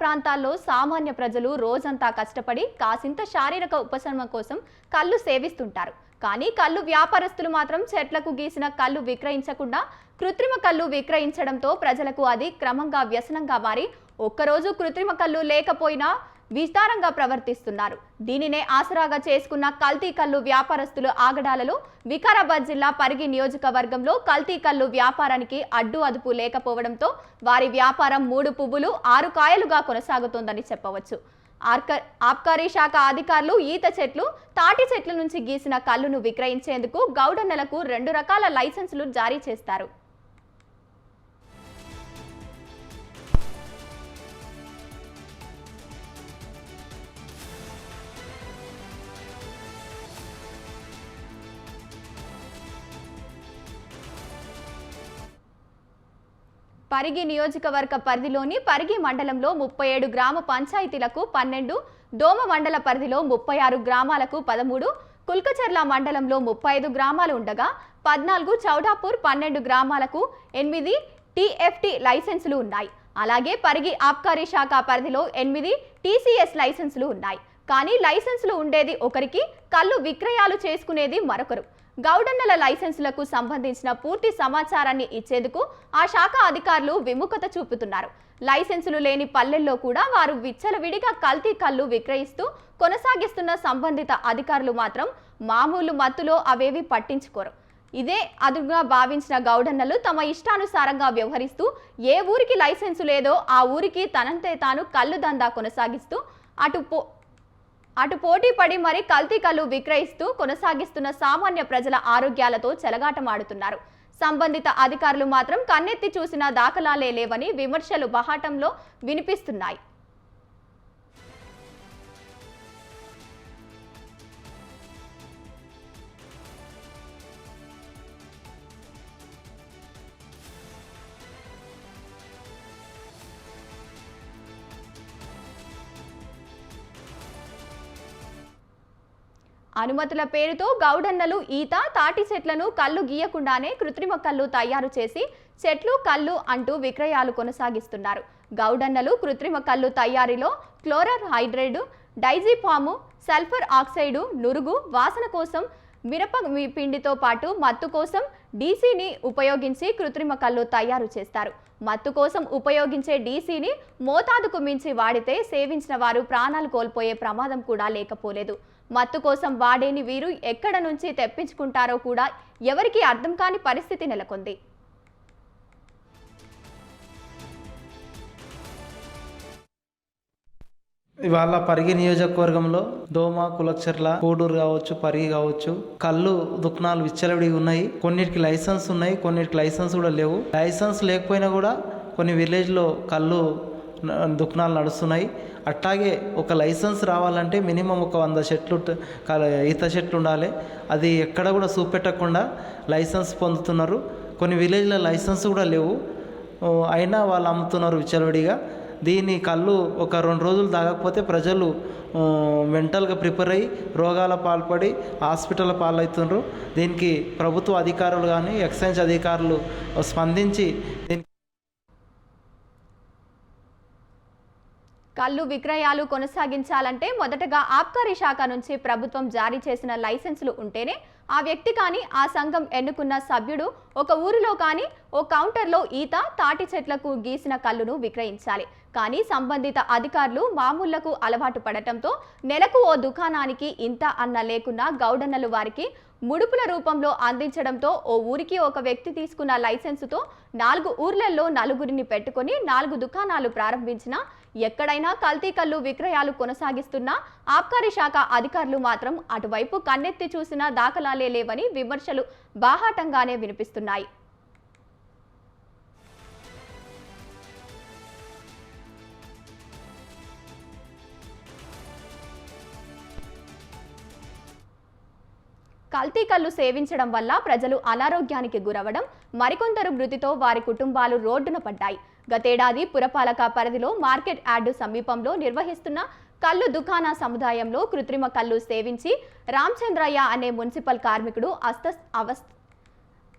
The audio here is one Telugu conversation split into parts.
ప్రాంతాల్లో సామాన్య ప్రజలు రోజంతా కష్టపడి కాసింత శారీరక ఉపశమనం కోసం కళ్ళు సేవిస్తుంటారు. కానీ కళ్ళు వ్యాపారస్తులు మాత్రం చెట్లకు గీసిన కళ్ళు విక్రయించకుండా కృత్రిమ కళ్ళు విక్రయించడంతో ప్రజలకు అది క్రమంగా వ్యసనంగా మారి ఒక్కరోజు కృత్రిమ కళ్ళు లేకపోయినా విస్తారంగా ప్రవర్తిస్తున్నారు. దీనినే ఆసరాగా చేసుకున్న కల్తీ కళ్ళు వ్యాపారస్తులు ఆగడాలలో వికారాబాద్ జిల్లా పరిగి నియోజకవర్గంలో కల్తీ కళ్ళు వ్యాపారానికి అడ్డు అదుపు లేకపోవడంతో వారి వ్యాపారం మూడు పువ్వులు ఆరు కాయలుగా కొనసాగుతోందని చెప్పవచ్చు. ఆర్క ఆబ్కారీ శాఖ అధికారులు ఈత చెట్లు తాటి చెట్ల నుంచి గీసిన కళ్ళును విక్రయించేందుకు గౌడన్నలకు రెండు రకాల లైసెన్సులు జారీ చేస్తారు. పరిగి నియోజకవర్గ పరిధిలోని పరిగి మండలంలో ముప్పై ఏడు గ్రామ పంచాయతీలకు పన్నెండు దోమ మండల పరిధిలో ముప్పై ఆరు గ్రామాలకు పదమూడు కుల్కచర్ల మండలంలో ముప్పై ఐదు గ్రామాలు ఉండగా పద్నాలుగు చౌడాపూర్ పన్నెండు గ్రామాలకు ఎనిమిది టీఎఫ్టీ లైసెన్సులు ఉన్నాయి. అలాగే పరిగి ఆబ్కారీ శాఖ పరిధిలో ఎనిమిది టీసీఎస్ లైసెన్సులు ఉన్నాయి. కానీ లైసెన్సులు ఉండేది ఒకరికి కళ్ళు విక్రయాలు చేసుకునేది మరొకరు. గౌడన్నల లైసెన్సులకు సంబంధించిన పూర్తి సమాచారాన్ని ఇచ్చేందుకు ఆ శాఖ అధికారులు విముఖత చూపుతున్నారు. లైసెన్సులు లేని పల్లెల్లో కూడా వారు విచ్చలవిడిగా కల్తీ కళ్ళు విక్రయిస్తూ కొనసాగిస్తున్న సంబంధిత అధికారులు మాత్రం మామూలు మత్తులో అవేవి పట్టించుకోరు. ఇదే అదుగా భావించిన గౌడన్నలు తమ ఇష్టానుసారంగా వ్యవహరిస్తూ ఏ ఊరికి లైసెన్సు లేదో ఆ ఊరికి తనంతే తాను కళ్ళు దందా కొనసాగిస్తూ అటు పో అటు పోటీ పడి మరి కల్తీ కళ్ళు విక్రయిస్తూ కొనసాగిస్తున్న సామాన్య ప్రజల ఆరోగ్యాలతో చెలగాటమాడుతున్నారు. సంబంధిత అధికారులు మాత్రం కన్నెత్తి చూసిన దాఖలాలే లేవని విమర్శలు బహాటంలో వినిపిస్తున్నాయి. అనుమతుల పేరుతో గౌడన్నలు ఈత తాటి చెట్లను కళ్ళు గీయకుండానే కృత్రిమ కళ్ళు తయారు చేసి చెట్లు కళ్ళు అంటూ విక్రయాలు కొనసాగిస్తున్నారు. గౌడన్నలు కృత్రిమ కళ్ళు తయారీలో క్లోరర్ హైడ్రేడు డైజీపాము సల్ఫర్ ఆక్సైడు నురుగు వాసన కోసం మిరప పిండితో పాటు మత్తు కోసం డీసీని ఉపయోగించి కృత్రిమ కళ్ళు తయారు చేస్తారు. మత్తు కోసం ఉపయోగించే డీసీని మోతాదుకు మించి వాడితే సేవించిన వారు ప్రాణాలు కోల్పోయే ప్రమాదం కూడా లేకపోలేదు. మత్తు కోసం వాడేని వీరు ఎక్కడ నుంచి తెప్పించుకుంటారో కూడా ఎవరికీ అర్థం కాని పరిస్థితి నెలకొంది. ఇవాళ పరిగి నియోజకవర్గంలో దోమ కులచర్ల కోడూరు కావచ్చు పరిగి కావచ్చు కళ్ళు దుకాణాలు విచ్చలవిడిగా ఉన్నాయి. కొన్నిటికి లైసెన్స్ ఉన్నాయి కొన్నిటికి లైసెన్స్ కూడా లేవు. లైసెన్స్ లేకపోయినా కూడా కొన్ని విలేజ్లో కళ్ళు న- దుకాణాలు నడుస్తున్నాయి. అట్లాగే ఒక లైసెన్స్ రావాలంటే మినిమం ఒక వంద చెట్లు ఈత చెట్లు ఉండాలి. అది ఎక్కడ కూడా చూపెట్టకుండా లైసెన్స్ పొందుతున్నారు. కొన్ని విలేజ్లో లైసెన్స్ కూడా లేవు. అయినా వాళ్ళు అమ్ముతున్నారు విచలవిడిగా దీని కళ్ళు ఒక రెండు రోజులు తాగకపోతే ప్రజలు మెంటల్గా ప్రిపేర్ అయ్యి రోగాల పాల్పడి హాస్పిటల్ పాలవుతున్నారు దీనికి ప్రభుత్వ అధికారులు కానీ ఎక్సైజ్ అధికారులు స్పందించి దీనికి కళ్ళు విక్రయాలు కొనసాగించాలంటే మొదటగా ఆబ్కారీ శాఖ నుంచి ప్రభుత్వం జారీ చేసిన లైసెన్సులు ఉంటేనే ఆ వ్యక్తి కానీ ఆ సంఘం ఎన్నుకున్న సభ్యుడు ఒక ఊరిలో కానీ ఓ కౌంటర్లో ఈత తాటి చెట్లకు గీసిన కళ్ళును విక్రయించాలి. కానీ సంబంధిత అధికారులు మామూళ్ళకు అలవాటు పడటంతో నెలకు ఓ దుకాణానికి ఇంత అన్న లేకున్నా గౌడన్నలు వారికి ముడుపుల రూపంలో అందించడంతో ఓ ఊరికి ఒక వ్యక్తి తీసుకున్న లైసెన్సుతో నాలుగు ఊర్లలో నలుగురిని పెట్టుకుని నాలుగు దుకాణాలు ప్రారంభించినా ఎక్కడైనా కల్తీ కళ్ళు విక్రయాలు కొనసాగిస్తున్నా ఆబ్కారీ శాఖ అధికారులు మాత్రం అటువైపు కన్నెత్తి చూసిన దాఖలాలే లేవని విమర్శలు బాహాటంగానే వినిపిస్తున్నాయి. కల్తీ కళ్ళు సేవించడం వల్ల ప్రజలు అనారోగ్యానికి గురవడం మరికొందరు మృతితో వారి కుటుంబాలు రోడ్డున పడ్డాయి. గతేడాది పురపాలక పరిధిలో మార్కెట్ యార్డు సమీపంలో నిర్వహిస్తున్న కళ్ళు దుకాణ సముదాయంలో కృత్రిమ కళ్ళు సేవించి రామచంద్రయ్య అనే మున్సిపల్ కార్మికుడు అస్త అవస్థ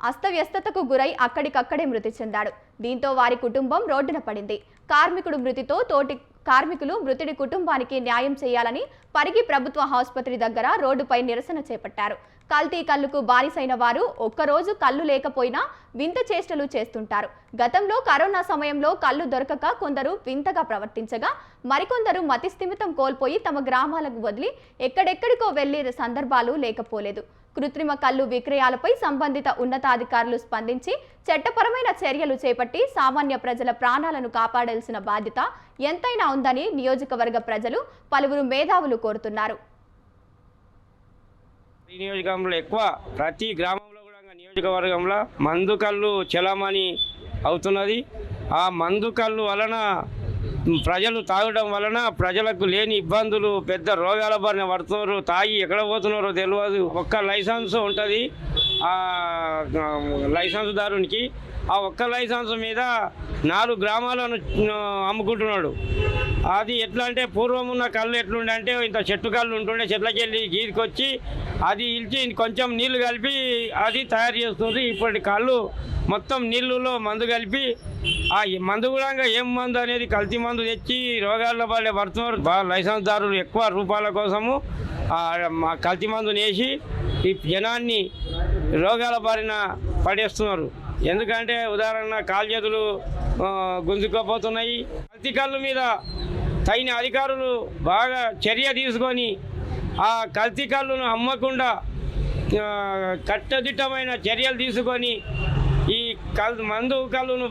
అస్తవ్యస్తతకు గురై అక్కడికక్కడే మృతి చెందాడు. దీంతో వారి కుటుంబం రోడ్డున పడింది. కార్మికుడు మృతితో తోటి కార్మికులు మృతుడి కుటుంబానికి న్యాయం చేయాలని పరిగి ప్రభుత్వ ఆసుపత్రి దగ్గర రోడ్డుపై నిరసన చేపట్టారు. కల్తీ కళ్ళుకు బానిసైన వారు ఒక్కరోజు కళ్ళు లేకపోయినా వింత చేష్టలు చేస్తుంటారు. గతంలో కరోనా సమయంలో కళ్ళు దొరకక కొందరు వింతగా ప్రవర్తించగా మరికొందరు మతిస్థిమితం కోల్పోయి తమ గ్రామాలకు వదిలి ఎక్కడెక్కడికో వెళ్ళే సందర్భాలు లేకపోలేదు. కృత్రిమ కళ్ళు విక్రయాలపై సంబంధిత ఉన్నతాధికారులు స్పందించి చట్టపరమైన చర్యలు చేపట్టి సామాన్య ప్రజల ప్రాణాలను కాపాడాల్సిన బాధ్యత ఎంతైనా ఉందని నియోజకవర్గ ప్రజలు పలువురు మేధావులు కోరుతున్నారు. ఈ నియోజకవర్గంలో ఎక్కువ ప్రతి గ్రామంలో కూడా నియోజకవర్గంలో మందు కళ్ళు చలామణి అవుతున్నది. ఆ మందు కళ్ళు వలన ప్రజలు తాగడం వలన ప్రజలకు లేని ఇబ్బందులు పెద్ద రోగాల బారిన పడుతున్నారు. తాగి ఎక్కడ పోతున్నారో తెలియదు ఒక్క లైసెన్స్ ఉంటుంది ఆ లైసెన్స్ దారునికి ఆ ఒక్క లైసెన్స్ మీద నాలుగు గ్రామాలను అమ్ముకుంటున్నాడు. అది ఎట్లా అంటే పూర్వం ఉన్న కళ్ళు ఎట్లుండే అంటే ఇంత చెట్టు కళ్ళు ఉంటుండే చెట్లకి వెళ్ళి అది ఇల్చి కొంచెం నీళ్ళు కలిపి అది తయారు చేస్తుంది. ఇప్పటి కళ్ళు మొత్తం నీళ్ళలో మందు కలిపి ఆ మందు కూడా ఏం మందు అనేది కల్తీ మందు తెచ్చి రోగాల్లో పడే పడుతున్నారు బాగా లైసెన్స్ దారులు ఎక్కువ రూపాయల కోసము మా కల్తీ మందుని వేసి ఈ జనాన్ని రోగాల బారిన పడేస్తున్నారు. ఎందుకంటే ఉదాహరణ కాలు చేతులు గుంజుకోపోతున్నాయి. కల్తీ కళ్ళు మీద తగిన అధికారులు బాగా చర్య తీసుకొని ఆ కల్తీ కళ్ళును అమ్మకుండా కట్టదిట్టమైన కట్టుదిట్టమైన చర్యలు తీసుకొని ఈ కల్ మందు కళ్ళును